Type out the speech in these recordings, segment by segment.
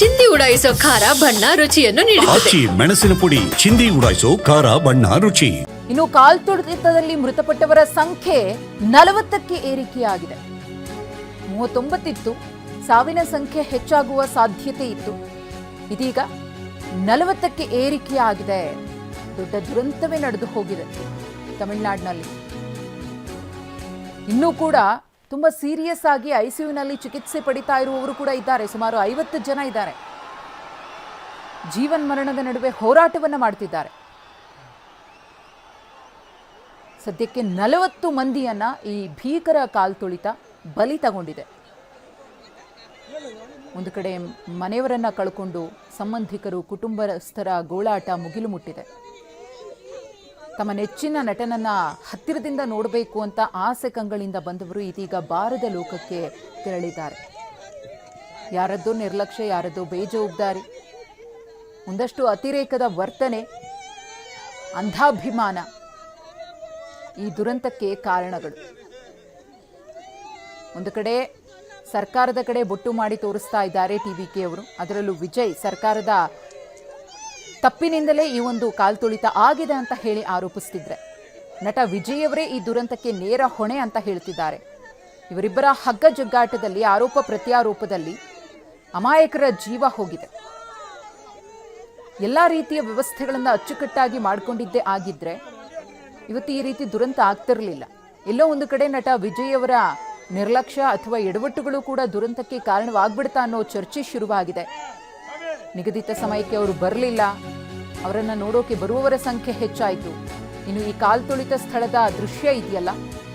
ಚಿಂದಿ ಉಡಾಯಿಸೋ ಖಾರ ಬಣ್ಣ ರುಚಿಯನ್ನು ನೀಡುತ್ತದೆ. ಆಚಿ ಮೆಣಸಿನ ಪುಡಿ ಚಿಂದಿ ಉಡಾಯಿಸೋ ಖಾರ ಬಣ್ಣ ರುಚಿ. ಇನ್ನು ಕಾಲ್ತುಳಿತದಲ್ಲಿ ಮೃತಪಟ್ಟವರ ಸಂಖ್ಯೆ ನಲವತ್ತಕ್ಕೆ ಏರಿಕೆಯಾಗಿದೆ. ಮೂವತ್ತೊಂಬತ್ತಿತ್ತು. ಸಾವಿನ ಸಂಖ್ಯೆ ಹೆಚ್ಚಾಗುವ ಸಾಧ್ಯತೆ ಇತ್ತು. ಇದೀಗ ನಲವತ್ತಕ್ಕೆ ಏರಿಕೆಯಾಗಿದೆ. ದೊಡ್ಡ ದುರಂತವೇ ನಡೆದು ಹೋಗಿದೆ ತಮಿಳುನಾಡಿನಲ್ಲಿ. ಇನ್ನೂ ಕೂಡ ತುಂಬಾ ಸೀರಿಯಸ್ ಆಗಿ ಐಸಿಯುನಲ್ಲಿ ಚಿಕಿತ್ಸೆ ಪಡಿತಾ ಇರುವವರು ಕೂಡ ಇದ್ದಾರೆ. ಸುಮಾರು ಐವತ್ತು ಜನ ಇದ್ದಾರೆ. ಜೀವನ್ ಮರಣದ ನಡುವೆ ಹೋರಾಟವನ್ನು ಮಾಡ್ತಿದ್ದಾರೆ. ಸದ್ಯಕ್ಕೆ ನಲವತ್ತು ಮಂದಿಯನ್ನ ಈ ಭೀಕರ ಕಾಲ್ತುಳಿತ ಬಲಿ ತಗೊಂಡಿದೆ. ಒಂದು ಕಡೆ ಮನೆಯವರನ್ನ ಕಳ್ಕೊಂಡು ಸಂಬಂಧಿಕರು ಕುಟುಂಬಸ್ಥರ ಗೋಳಾಟ ಮುಗಿಲು ಮುಟ್ಟಿದೆ. ತಮ್ಮ ನೆಚ್ಚಿನ ನಟನನ್ನ ಹತ್ತಿರದಿಂದ ನೋಡಬೇಕು ಅಂತ ಆಸೆ ಕಂಗಳಿಂದ ಬಂದವರು ಇದೀಗ ಬಾರದ ಲೋಕಕ್ಕೆ ತೆರಳಿದ್ದಾರೆ. ಯಾರದ್ದೋ ನಿರ್ಲಕ್ಷ್ಯ, ಯಾರದ್ದು ಬೇಜವಾಬ್ದಾರಿ, ಒಂದಷ್ಟು ಅತಿರೇಕದ ವರ್ತನೆ, ಅಂಧಾಭಿಮಾನ ಈ ದುರಂತಕ್ಕೆ ಕಾರಣಗಳು. ಒಂದು ಕಡೆ ಸರ್ಕಾರದ ಕಡೆ ಬೊಟ್ಟು ಮಾಡಿ ತೋರಿಸ್ತಾ ಇದ್ದಾರೆ ಟಿವಿಕೆ ಅವರು. ಅದರಲ್ಲೂ ವಿಜಯ್ ಸರ್ಕಾರದ ತಪ್ಪಿನಿಂದಲೇ ಈ ಒಂದು ಕಾಲ್ತುಳಿತ ಆಗಿದೆ ಅಂತ ಹೇಳಿ ಆರೋಪಿಸ್ತಿದ್ರೆ. ನಟ ವಿಜಯ್ ಅವರೇ ಈ ದುರಂತಕ್ಕೆ ನೇರ ಹೊಣೆ ಅಂತ ಹೇಳ್ತಿದ್ದಾರೆ. ಇವರಿಬ್ಬರ ಹಗ್ಗ ಜಗ್ಗಾಟದಲ್ಲಿ ಆರೋಪ ಪ್ರತ್ಯಾರೋಪದಲ್ಲಿ ಅಮಾಯಕರ ಜೀವ ಹೋಗಿದೆ. ಎಲ್ಲ ರೀತಿಯ ವ್ಯವಸ್ಥೆಗಳನ್ನು ಅಚ್ಚುಕಟ್ಟಾಗಿ ಮಾಡಿಕೊಂಡಿದ್ದೇ ಆಗಿದ್ರೆ ಇವತ್ತು ಈ ರೀತಿ ದುರಂತ ಆಗ್ತಿರಲಿಲ್ಲ. ಎಲ್ಲೋ ಒಂದು ಕಡೆ ನಟ ವಿಜಯ್ ಅವರ ನಿರ್ಲಕ್ಷ್ಯ ಅಥವಾ ಎಡವಟ್ಟುಗಳು ಕೂಡ ದುರಂತಕ್ಕೆ ಕಾರಣವಾಗ್ಬಿಡ್ತಾ ಅನ್ನೋ ಚರ್ಚೆ ಶುರುವಾಗಿದೆ. ನಿಗದಿತ ಸಮಯಕ್ಕೆ ಅವರು ಬರಲಿಲ್ಲ. ಅವರನ್ನು ನೋಡೋಕೆ ಬರುವವರ ಸಂಖ್ಯೆ ಹೆಚ್ಚಾಯಿತು. ಇನ್ನು ಈ ಕಾಲ್ತುಳಿತ ಸ್ಥಳದ ದೃಶ್ಯ ಇದೆಯಲ್ಲ?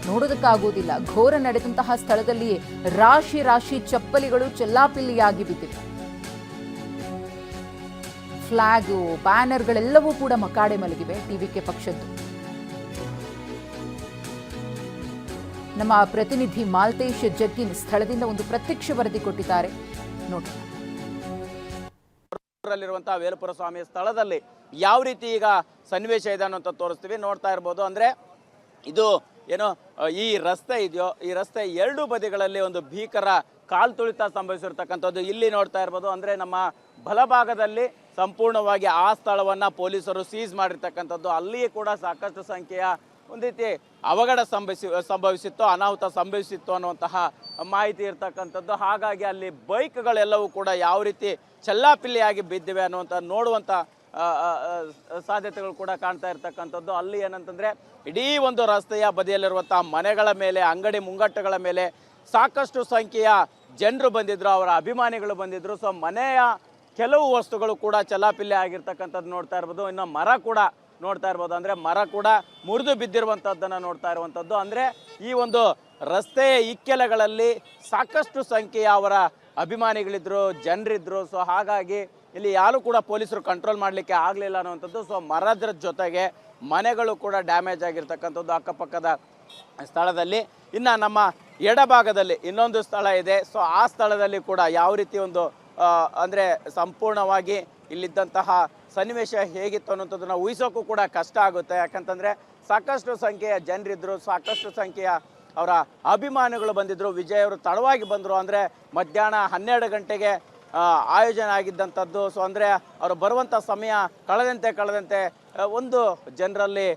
ನೋಡೋದಕ್ಕಾಗೋದಿಲ್ಲ. ಘೋರ ನಡೆದಂತಹ ಸ್ಥಳದಲ್ಲಿ ರಾಶಿ ರಾಶಿ ಚಪ್ಪಲಿಗಳು ಚೆಲ್ಲಾಪಿಲ್ಲಿಯಾಗಿ ಬಿದ್ದಿವೆ. ಫ್ಲಾಗು, ಬ್ಯಾನರ್ಗಳೆಲ್ಲವೂ ಕೂಡ ಮಕಾಡೆ ಮಲಗಿವೆ. ಟಿವಿಕೆ ಪಕ್ಷದ್ದು. ನಮ್ಮ ಪ್ರತಿನಿಧಿ ಮಾಲ್ತೇಶ್ ಜಗ್ಗಿನ್ ಸ್ಥಳದಿಂದ ಒಂದು ಪ್ರತ್ಯಕ್ಷ ವರದಿ ಕೊಟ್ಟಿದ್ದಾರೆ. ನೋಡಿ ಊರಲ್ಲಿರುವಂತಹ ವೇಲಪುರ ಸ್ವಾಮಿ ಸ್ಥಳದಲ್ಲಿ ಯಾವ ರೀತಿ ಈಗ ಸನ್ನಿವೇಶ ಇದೆ ಅನ್ನೋ ತೋರಿಸ್ತೀವಿ. ನೋಡ್ತಾ ಇರ್ಬೋದು. ಅಂದ್ರೆ ಇದು ಏನು, ಈ ರಸ್ತೆ ಇದೆಯೋ, ಈ ರಸ್ತೆ ಎರಡು ಬದಿಗಳಲ್ಲಿ ಒಂದು ಭೀಕರ ಕಾಲ್ ತುಳಿತ ಸಂಭವಿಸಿರ್ತಕ್ಕಂಥದ್ದು ಇಲ್ಲಿ ನೋಡ್ತಾ ಇರ್ಬೋದು. ಅಂದ್ರೆ ನಮ್ಮ ಬಲಭಾಗದಲ್ಲಿ ಸಂಪೂರ್ಣವಾಗಿ ಆ ಸ್ಥಳವನ್ನ ಪೊಲೀಸರು ಸೀಸ್ ಮಾಡಿರ್ತಕ್ಕಂಥದ್ದು. ಅಲ್ಲಿಯೇ ಕೂಡ ಸಾಕಷ್ಟು ಸಂಖ್ಯೆಯ ಒಂದು ರೀತಿ ಅವಘಡ ಸಂಭವಿಸಿ, ಸಂಭವಿಸಿತ್ತು, ಅನಾಹುತ ಸಂಭವಿಸಿತ್ತು ಅನ್ನುವಂತಹ ಮಾಹಿತಿ ಇರ್ತಕ್ಕಂಥದ್ದು. ಹಾಗಾಗಿ ಅಲ್ಲಿ ಬೈಕ್ಗಳೆಲ್ಲವೂ ಕೂಡ ಯಾವ ರೀತಿ ಚೆಲ್ಲಾಪಿಲ್ಲಿಯಾಗಿ ಬಿದ್ದಿವೆ ಅನ್ನುವಂಥ ನೋಡುವಂಥ ಸಾಧ್ಯತೆಗಳು ಕೂಡ ಕಾಣ್ತಾ ಇರ್ತಕ್ಕಂಥದ್ದು. ಅಲ್ಲಿ ಏನಂತಂದರೆ, ಇಡೀ ಒಂದು ರಸ್ತೆಯ ಬದಿಯಲ್ಲಿರುವಂಥ ಮನೆಗಳ ಮೇಲೆ, ಅಂಗಡಿ ಮುಂಗಟ್ಟುಗಳ ಮೇಲೆ ಸಾಕಷ್ಟು ಸಂಖ್ಯೆಯ ಜನರು ಬಂದಿದ್ದರು ಅವರ ಅಭಿಮಾನಿಗಳು ಬಂದಿದ್ದರು ಸೊ ಮನೆಯ ಕೆಲವು ವಸ್ತುಗಳು ಕೂಡ ಚಲಾಪಿಲ್ಲೆ ಆಗಿರ್ತಕ್ಕಂಥದ್ದು ನೋಡ್ತಾ ಇರ್ಬೋದು. ಇನ್ನು ಮರ ಕೂಡ ನೋಡ್ತಾ ಇರ್ಬೋದು. ಅಂದ್ರೆ ಮರ ಕೂಡ ಮುರಿದು ಬಿದ್ದಿರುವಂಥದ್ದನ್ನು ನೋಡ್ತಾ ಇರುವಂಥದ್ದು ಅಂದ್ರೆ ಈ ಒಂದು ರಸ್ತೆಯ ಇಕ್ಕೆಲಗಳಲ್ಲಿ ಸಾಕಷ್ಟು ಸಂಖ್ಯೆಯ ಅವರ ಅಭಿಮಾನಿಗಳಿದ್ರು, ಜನರಿದ್ರು. ಸೊ ಹಾಗಾಗಿ ಇಲ್ಲಿ ಯಾರು ಕೂಡ ಪೊಲೀಸರು ಕಂಟ್ರೋಲ್ ಮಾಡಲಿಕ್ಕೆ ಆಗಲಿಲ್ಲ ಅನ್ನುವಂಥದ್ದು. ಸೊ ಮರದ್ರ ಜೊತೆಗೆ ಮನೆಗಳು ಕೂಡ ಡ್ಯಾಮೇಜ್ ಆಗಿರ್ತಕ್ಕಂಥದ್ದು ಅಕ್ಕಪಕ್ಕದ ಸ್ಥಳದಲ್ಲಿ. ಇನ್ನು ನಮ್ಮ ಎಡಭಾಗದಲ್ಲಿ ಇನ್ನೊಂದು ಸ್ಥಳ ಇದೆ. ಸೊ ಆ ಸ್ಥಳದಲ್ಲಿ ಕೂಡ ಯಾವ ರೀತಿ ಒಂದು ಅಂದರೆ ಅಂದ್ರೆ ಸಂಪೂರ್ಣವಾಗಿ ಇಲ್ಲಿದ್ದಂತಹ ಸನ್ನಿವೇಶ ಹೇಗಿತ್ತು ಅನ್ನೋಂಥದ್ದನ್ನ ಊಹಿಸೋಕ್ಕೂ ಕೂಡ ಕಷ್ಟ ಆಗುತ್ತೆ. ಯಾಕಂತಂದ್ರೆ ಸಾಕಷ್ಟು ಸಂಖ್ಯೆಯ ಜನರಿದ್ರು, ಸಾಕಷ್ಟು ಸಂಖ್ಯೆಯ ಅವರ ಅಭಿಮಾನಿಗಳು ಬಂದಿದ್ರು. ವಿಜಯ್ ಅವರು ತಡವಾಗಿ ಬಂದರು. ಅಂದರೆ ಮಧ್ಯಾಹ್ನ ಹನ್ನೆರಡು ಗಂಟೆಗೆ ಆಯೋಜನೆ ಆಗಿದ್ದಂಥದ್ದು. ಸೊ ಅಂದರೆ ಅವರು ಬರುವಂಥ ಸಮಯ ಕಳೆದಂತೆ ಕಳೆದಂತೆ ಒಂದು ಜನರಲ್ಲಿ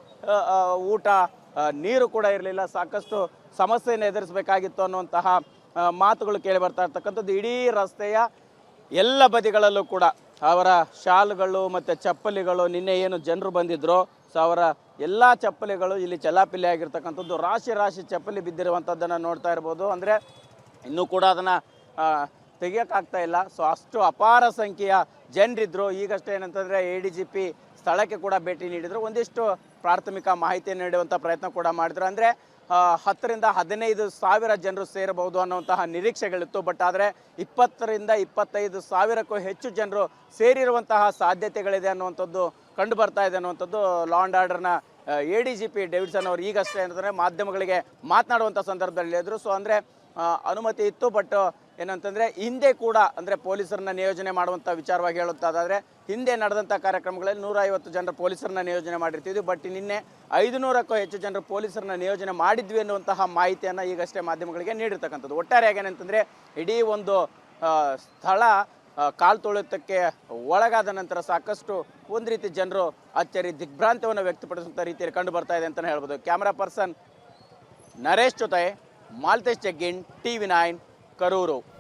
ಊಟ ನೀರು ಕೂಡ ಇರಲಿಲ್ಲ. ಸಾಕಷ್ಟು ಸಮಸ್ಯೆಯನ್ನು ಎದುರಿಸಬೇಕಾಗಿತ್ತು ಅನ್ನುವಂತಹ ಮಾತುಗಳು ಕೇಳಿ ಬರ್ತಾ ಇರ್ತಕ್ಕಂಥದ್ದು. ಇಡೀ ರಸ್ತೆಯ ಎಲ್ಲ ಬದಿಗಳಲ್ಲೂ ಕೂಡ ಅವರ ಶಾಲ್ಗಳು ಮತ್ತು ಚಪ್ಪಲಿಗಳು ನಿನ್ನೆ ಏನು ಜನರು ಬಂದಿದ್ರು. ಸೊ ಅವರ ಎಲ್ಲ ಚಪ್ಪಲಿಗಳು ಇಲ್ಲಿ ಚಲಾಪಿಲ್ಲಿ ಆಗಿರ್ತಕ್ಕಂಥದ್ದು. ರಾಶಿ ರಾಶಿ ಚಪ್ಪಲಿ ಬಿದ್ದಿರುವಂಥದ್ದನ್ನು ನೋಡ್ತಾ ಇರ್ಬೋದು. ಅಂದರೆ ಇನ್ನೂ ಕೂಡ ಅದನ್ನು ತೆಗಿಯೋಕ್ಕಾಗ್ತಾ ಇಲ್ಲ. ಸೊ ಅಷ್ಟು ಅಪಾರ ಸಂಖ್ಯೆಯ ಜನರಿದ್ದರು ಈಗಷ್ಟೇ ಏನಂತಂದರೆ ಎ ಡಿ ಜಿ ಪಿ ಸ್ಥಳಕ್ಕೆ ಕೂಡ ಭೇಟಿ ನೀಡಿದರು. ಒಂದಿಷ್ಟು ಪ್ರಾಥಮಿಕ ಮಾಹಿತಿ ನೀಡುವಂಥ ಪ್ರಯತ್ನ ಕೂಡ ಮಾಡಿದ್ರು. ಅಂದರೆ ಹತ್ತರಿಂದ ಹದಿನೈದು ಸಾವಿರ ಜನರು ಸೇರಬಹುದು ಅನ್ನುವಂತಹ ನಿರೀಕ್ಷೆಗಳಿತ್ತು. ಬಟ್ ಆದರೆ, ಇಪ್ಪತ್ತರಿಂದ ಇಪ್ಪತ್ತೈದು ಸಾವಿರಕ್ಕೂ ಹೆಚ್ಚು ಜನರು ಸೇರಿರುವಂತಹ ಸಾಧ್ಯತೆಗಳಿದೆ ಅನ್ನುವಂಥದ್ದು ಕಂಡು ಬರ್ತಾ ಇದೆ ಅನ್ನುವಂಥದ್ದು ಲಾ ಆ್ಯಂಡ್ ಆರ್ಡರ್ನ A D G P Davidson ಅವರು ಈಗಷ್ಟೇ ಏನಂದರೆ ಮಾಧ್ಯಮಗಳಿಗೆ ಮಾತನಾಡುವಂಥ ಸಂದರ್ಭದಲ್ಲಿ ಹೇಳಿದರು. ಸೊ ಅಂದರೆ ಅನುಮತಿ ಇತ್ತು. ಬಟ್ ಏನಂತಂದರೆ ಹಿಂದೆ ಕೂಡ ಅಂದರೆ ಪೊಲೀಸರನ್ನ ನಿಯೋಜನೆ ಮಾಡುವಂಥ ವಿಚಾರವಾಗಿ ಹೇಳುತ್ತಾದರೆ ಹಿಂದೆ ನಡೆದಂಥ ಕಾರ್ಯಕ್ರಮಗಳಲ್ಲಿ ನೂರ ಐವತ್ತು ಜನರ ಪೊಲೀಸರನ್ನ ನಿಯೋಜನೆ ಮಾಡಿರ್ತಿದ್ವಿ. ಬಟ್ ನಿನ್ನೆ ಐದುನೂರಕ್ಕೂ ಹೆಚ್ಚು ಜನರು ಪೊಲೀಸರನ್ನ ನಿಯೋಜನೆ ಮಾಡಿದ್ವಿ ಅನ್ನುವಂತಹ ಮಾಹಿತಿಯನ್ನು ಈಗಷ್ಟೇ ಮಾಧ್ಯಮಗಳಿಗೆ ನೀಡಿರ್ತಕ್ಕಂಥದ್ದು. ಒಟ್ಟಾರೆಯಾಗಿ ಏನಂತಂದರೆ ಇಡೀ ಒಂದು ಸ್ಥಳ ಕಾಲು ತೊಳೆತಕ್ಕೆ ಒಳಗಾದ ನಂತರ ಸಾಕಷ್ಟು ಒಂದು ರೀತಿ ಜನರು ಅಚ್ಚರಿ ದಿಗ್ಭ್ರಾಂತವನ್ನು ವ್ಯಕ್ತಪಡಿಸುವಂಥ ರೀತಿಯಲ್ಲಿ ಕಂಡು ಬರ್ತಾ ಇದೆ ಅಂತಲೇ ಹೇಳ್ಬೋದು. ಕ್ಯಾಮ್ರಾ ಪರ್ಸನ್ ನರೇಶ್ ಜೊತೆ Maltesh Jaggin T V nine करोड़ों।